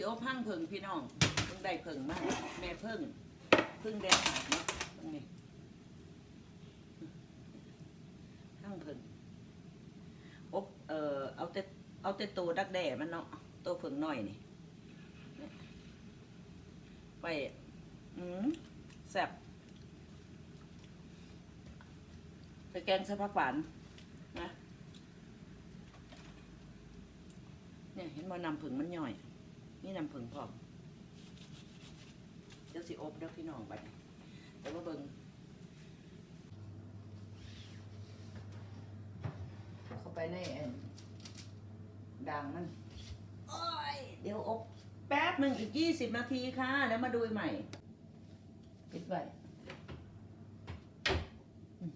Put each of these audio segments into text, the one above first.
สิเอาพังเพิงพี่น้องเพิ่งได้เพิงมากแม่เพิ่งเพิ่งได้ขาดเนาะตรงนี้พังเพิงอบเอ่อเอาแต่เอาแต่ตัวดักแด่มันเนาะโตเพิงน้อยนี่ไปอืมแซ่บไปแกงสะพักหวานนะเนี่ยเห็นว่านำผึ่งมันย่อย ร้อมเดี๋ยวสิอบเด้อพี่น้องไปแต่ว่าเบิ่งเข้าไปในอันด่างมันโอ้ยเดี๋ยวอบแป๊บหนึ่งอีกยี่สิบนาทีค่ะ แล้วมาดูใหม่ปิดไว้อืม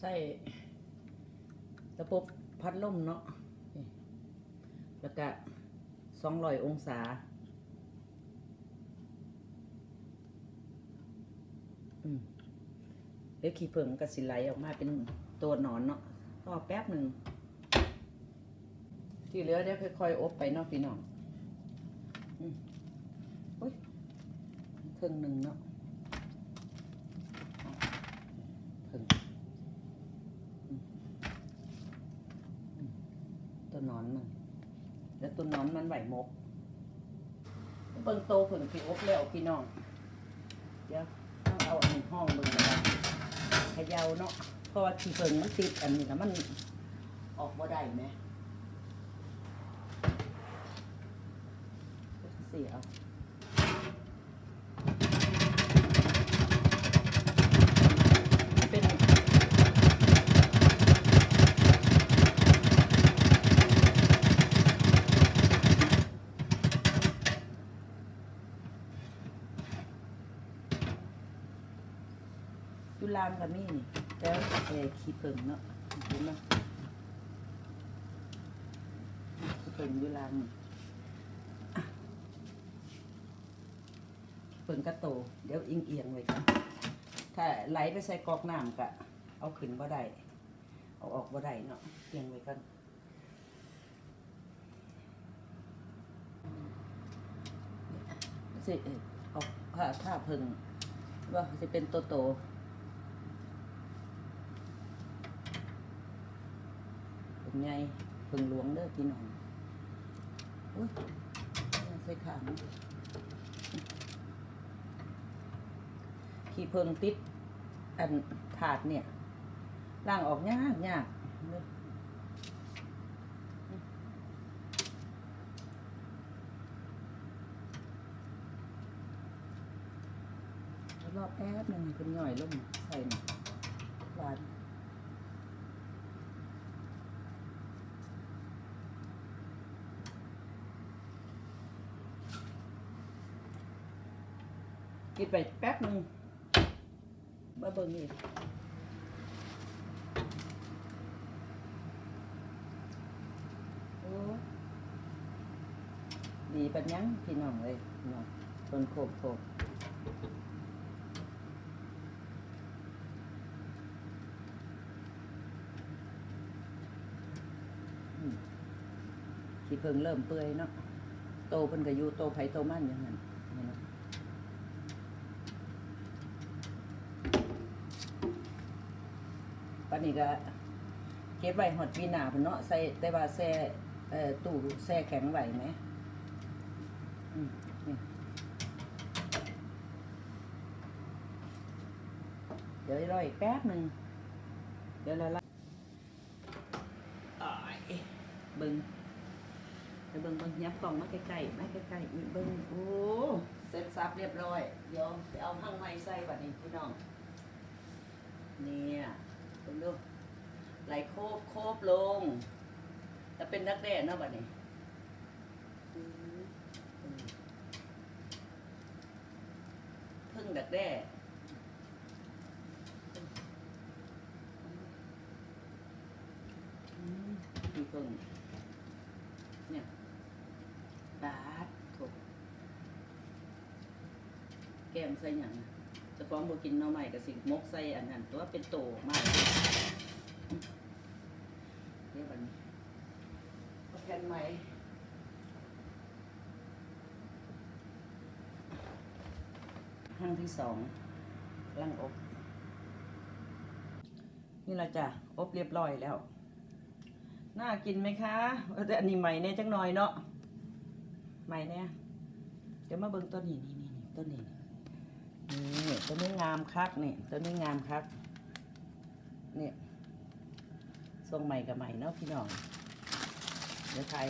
ใส่ระบบพัดลมเนาะนี่ แล้วก็สองร้อยองศา อืมเดี๋ยวขี้เผิงก็สิไหลออกมาเป็นตัวหนอนเนาะรอแป๊บหนึ่ง ที่เหลือเดี๋ยวค่อยๆอบไปเนาะพี่น้อง อืมอุ้ยครึ่งหนึ่งเนาะเอาครึ่ง ตัวหนอนมัน แล้ว ตัวหนอนมันไหวมก เบิ่งโตผึ่งพี่อบแล้วพี่น้อง เดี๋ยวต้องเอาอันห้องเบิ่งนะครับขยาวเนาะเพราะว่าขี้เพิ่งมันติดอันนี้นะมันออกบ่ได้ไหมเสียเอาเป็น ยุลามกับมี่นี่แล้วเออขี้เพิ่งเนาะเห็นไหมขี้เพิ่งยุลามนี่อะขี้เพิ่งกระโต เดี๋ยวอิงเอียงๆไว้กันถ้าไหลไปใส่กอกน้ำกะเอาขึ้นบ่ได้เอาออกบ่ได้เนาะเอียงไว้กันสิเอ่อเอาผ้าผ้าเพิ่งว่าจะเป็นโตโต ๆเป็นไงพิ่งหลวงเด้อพี่น้องอุ้ยใส่ขางขี้เพิงติดอันถาดเนี่ยล่างออกยากยากรอบแป๊บหนึงเป็นหน่อยลงใส่หวาน กินไปแป๊บนึงมาเบิ่งนี่โอ้ดีปัญญังพี่น้องเลยพี่น้องคนโคบโขบขี้เพิ่งเริ่มเปื่อยเนาะโตเพิ่นก็อยู่โตไผโตมันอย่างนั้นนี่เนาะ ปานนี้ก็เก็บไว้หอดปีหน้าพุ่นเนาะใส่แต่ว่าแช่เอ่อตู้แช่แข็งไว้ไหมอืมนี่เดี๋ยวรออีกแป๊บหนึ่งเดี๋ยวละละอ้ายเบิ่งไปเบิ่งเบิ่งยับกล่องมาใกล้ๆมาใกล้ๆเบิ่งโอ้เสร็จสับเรียบร้อยเดี๋ยวไปเอาข้างในใส่บัดนี้พี่น้องเนี่ย คุณดูไหลโคบโคบลงจะเป็นนักแด่เนาะบัดนี้พึ่งดักแด้อืมมีพึ่งเนี่ยบาดถูกแกมใส่หยังเจะฟ้าของบกินหน่อใหม่กับสิมกใส่อันนั้นตัวเป็นโตมากเรียกวันนี้เอาแผ่นใหม่ห้างที่สองลังอบ นี่เราจะอบเรียบร้อยแล้ว น่ากินไหมคะเออแต่อันนี้ใหม่เนี่ยจังหน่อยเนาะใหม่เนี่ยเดี๋ยวมาเบิ่งตัวนี้นี่นี่นี่ตัวนี้ นี่ตัวนี้งามคักนี่ตัวนี้งามคักเนี่ยทรงใหม่กับใหม่เนาะพี่น้องเดี๋ยวไทย